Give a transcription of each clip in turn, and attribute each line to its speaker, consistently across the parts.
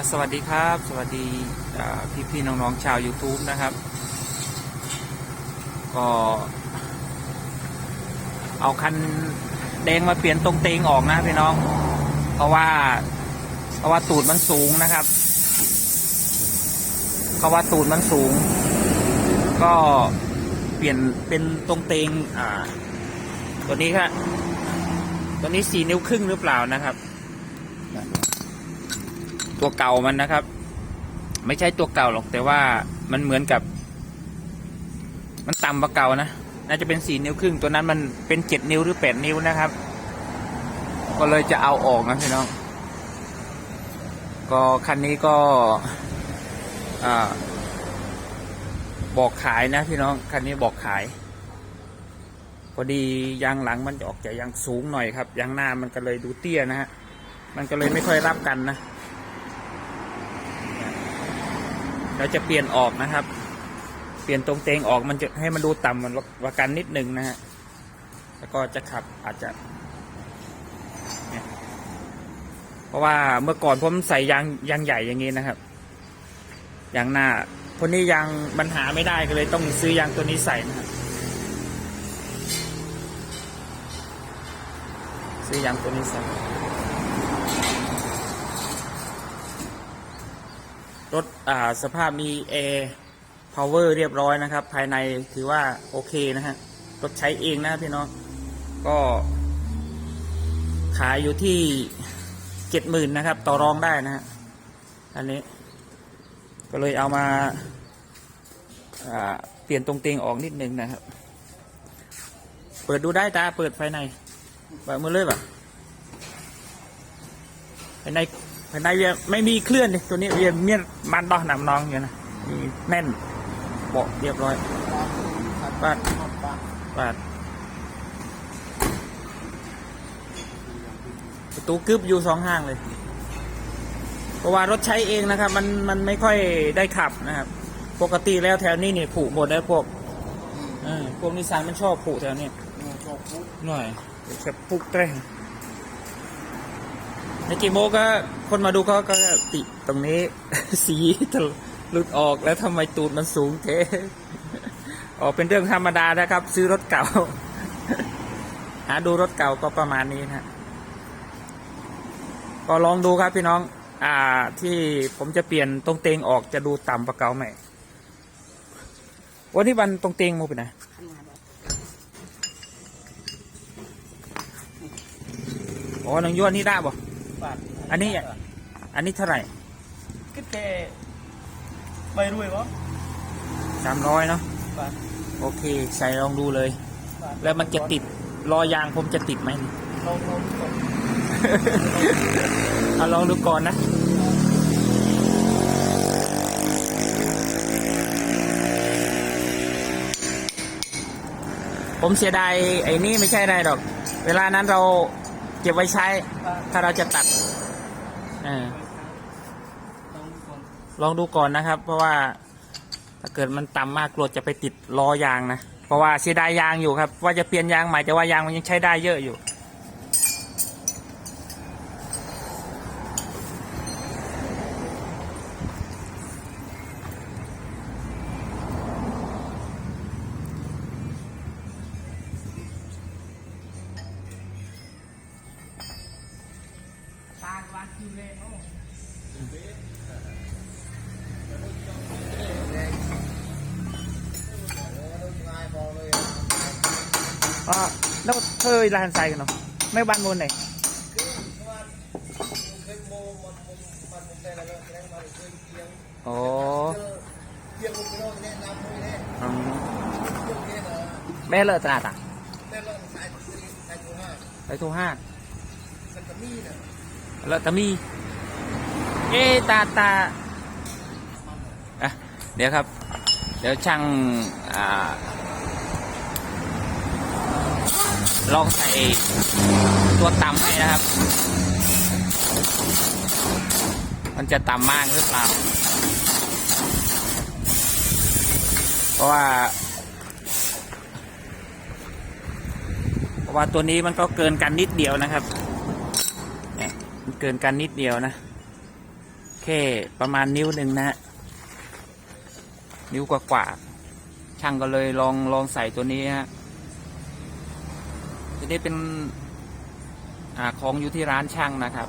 Speaker 1: สวัสดีครับ สวัสดีพี่พี่ๆน้องๆชาว YouTube นะครับ ก็เอาคันแดงมาเปลี่ยนตรงเตงออกนะพี่น้อง เพราะว่า เพราะว่าตูดมันสูงนะครับ เพราะว่าตูดมันสูง ก็เปลี่ยนเป็นตรงเตงอ่า ตัวนี้ครับตัวนี้สี่นิ้วครึ่งหรือเปล่านะครับ ตัวเก่ามันนะครับ ไม่ใช่ตัวเก่าหรอกแต่ว่ามันเหมือนกับ มันต่ำกว่าเก่านะน่าจะเป็นสี่นิ้วครึ่งตัวนั้นมันเป็นเจ็ดนิ้วหรือแปดนิ้วนะครับ ก็เลยจะเอาออกนะพี่น้อง ก็คันนี้ก็บอกขายนะพี่น้องคันนี้บอกขาย พอดียางหลังมันออกจากยางสูงหน่อยครับยางหน้ามันก็เลยดูเตี้ยนะฮะมันก็เลยไม่ค่อยรับกันนะ เราจะเปลี่ยนออกนะครับ เปลี่ยนตรงเตงออกมันจะให้มันดูต่ำมันวากันนิดนึงนะฮะแล้วก็จะขับอาจจะ เพราะว่าเมื่อก่อนผมใส่ยางยางใหญ่อย่างนี้นะครับยางหน้าคนนี้ยางมันหาไม่ได้ก็เลยต้องซื้อยางตัวนี้ใส่นะครับซื้อยางตัวนี้ใส่ รถสภาพมีแอร์พาวเวอร์เรียบร้อยนะครับ ภายในถือว่าโอเคนะฮะรถใช้เองนะพี่น้องก็ ขายอยู่ที่เจ็ดหมื่นนะครับ ต่อรองได้นะฮะอันนี้ ก็เลยเอามาเปลี่ยนตรงเตียงออกนิดนึงนะครับ เปิดดูได้ตาเปิดภายในเปิดมือเลยแบบภายใน ภายในยังไม่มีเคลื่อนเลยตัวนี้เรียนเมียนมันดอกหนำนองอยู่นะมีแน่นเบาะเรียบร้อยปาดปาดประตูกึบอยู่สองห้างเลย เพราะว่ารถใช้เองนะครับ มันมันไม่ค่อยได้ขับนะครับ ปกติแล้วแถวนี้เนี่ยผูกหมดแล้วพวกเออพวกนิสสันมันชอบผูกแถวเนี้ยหน่อยแค่ปลุกเตรง ในกี่โมก็คนมาดูเขาก็ติตรงนี้ สีทะหลุดออกแล้วทำไมตูดมันสูงเทออกเป็นเรื่องธรรมดานะครับ ซื้อรถเก่า หาดูรถเก่าก็ประมาณนี้นะก็ลองดูครับพี่น้อง อ่า ที่ผมจะเปลี่ยนตรงเตงออกจะดูต่ำกว่าเก่าไหมวันนี้วันตรงเตงมูไปไหนอ๋อหนังยวนนี่ได้บ่
Speaker 2: บาท
Speaker 1: อันนี้อะอันนี้เท่าไหร่
Speaker 2: ก็แต่ใบรวยวะ
Speaker 1: สามร้อยเนาะ
Speaker 2: บาท
Speaker 1: โอเค ใส่ลองดูเลย
Speaker 2: บาท
Speaker 1: แล้วมันจะติดรอยางผมจะติดไหม
Speaker 2: ลองลองก่อน
Speaker 1: เอาลองดูก่อนนะ ผมเสียดายไอ้นี่ไม่ใช่อะไรหรอก เวลานั้นเรา เก็บไว้ใช้ ถ้าเราจะตัดออ
Speaker 2: ลองก่อน
Speaker 1: ลองดูก่อนนะครับ เพราะว่าถ้าเกิดมันต่ำมากกลัวจะไปติดล้อยางนะ เพราะว่าเสียดายยางอยู่ครับ ว่าจะเปลี่ยนยางใหม่แต่ว่ายางมันยังใช้ได้เยอะอยู่
Speaker 2: ตากวางคิวเลยเนาะ
Speaker 1: อ๋อแล้วเธอร้านใส่กันเนาะไม่บ้านมูลไหนโอ้อืมแม่เลิกตลาดอะไปทูห้า เลิกตะมีเอตาตาอะเดี๋ยวครับ เดี๋ยวช่างอ่าลองใส่ตัวต่ำให้นะครับ มันจะต่ำมากหรือเปล่า เพราะว่า เพราะว่าตัวนี้มันก็เกินกันนิดเดียวนะครับ เกินกันนิดเดียวนะ แค่ประมาณนิ้วหนึ่งนะ นิ้วกว่าๆช่างก็เลยลองลองใส่ตัวนี้ฮะตัวนี้เป็นอของอยู่ที่ร้านช่างนะครับ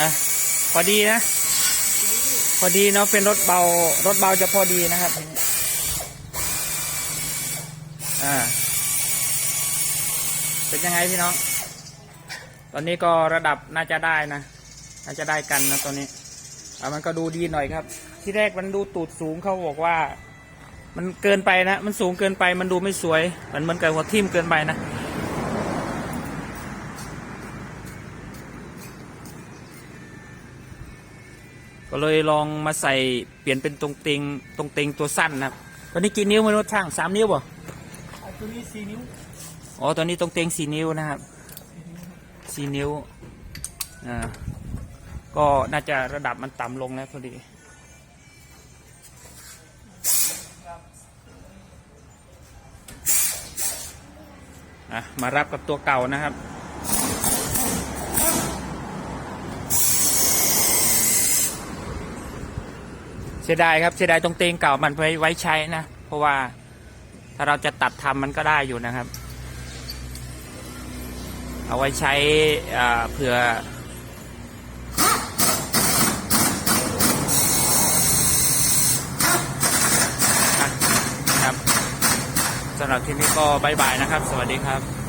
Speaker 1: อะพอดีนะ พอดีเนาะเป็นรถเบารถเบาจะพอดีนะครับ อ่า เป็นยังไงพี่น้อง ตอนนี้ก็ระดับน่าจะได้นะ น่าจะได้กันนะตอนนี้อะมันก็ดูดีหน่อยครับ ที่แรกมันดูตูดสูงเขาบอกว่า มันเกินไปนะ มันสูงเกินไปมันดูไม่สวย มันเหมือนกับหัวทิ่มเกินไปนะ ก็เลยลองมาใส่เปลี่ยนเป็นตรงเตงตรงเตงตัวสั้นนะครับตอนนี้กี่นิ้วไม่รู้ช่างสามนิ้วบ่
Speaker 2: ไอ้ตัวนี้สี่นิ้ว
Speaker 1: อ๋อตอนนี้ตรงเตงสี่นิ้วนะครับสี่นิ้วอ่าก็น่าจะระดับมันต่ำลงแล้วพอดีอะมารับกับตัวเก่านะครับ เสียดายครับเสียดายตรงเตงเก่ามันไว้ไว้ใช้นะ เพราะว่าถ้าเราจะตัดทำมันก็ได้อยู่นะครับ เอาไว้ใช้อ่าเผื่อครับสำหรับที่นี้ก็บายบายนะครับ สวัสดีครับ